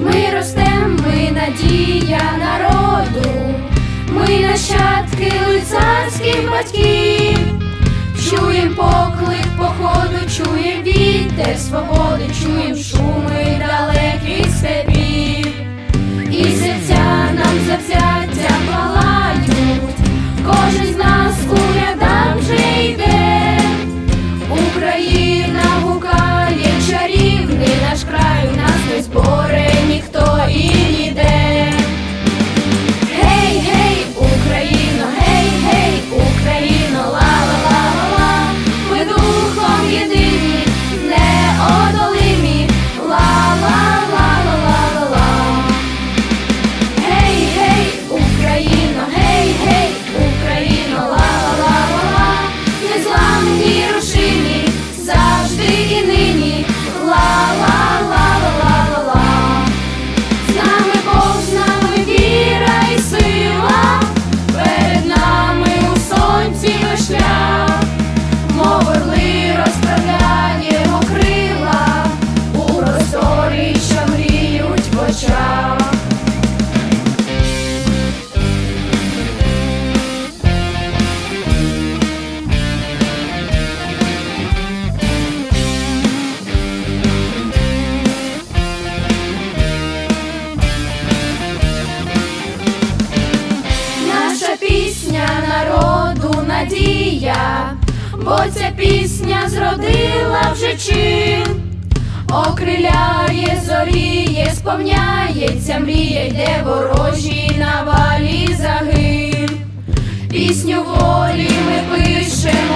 Ми ростем, ми надія народу, ми нащадки лицарських батьків, чуєм поклик походу, чуєм вітер свободи, чуєм шуми далеких степів, і серця нам завзяття палають, кожен з нас у рядам вже йде, Україна гукає чарівний наш край у нас не збор. Надія, бо ця пісня зродила вже чин, окриляє, зоріє, сповняється, мрія, йде ворожі навалі загин. Пісню волі ми пишемо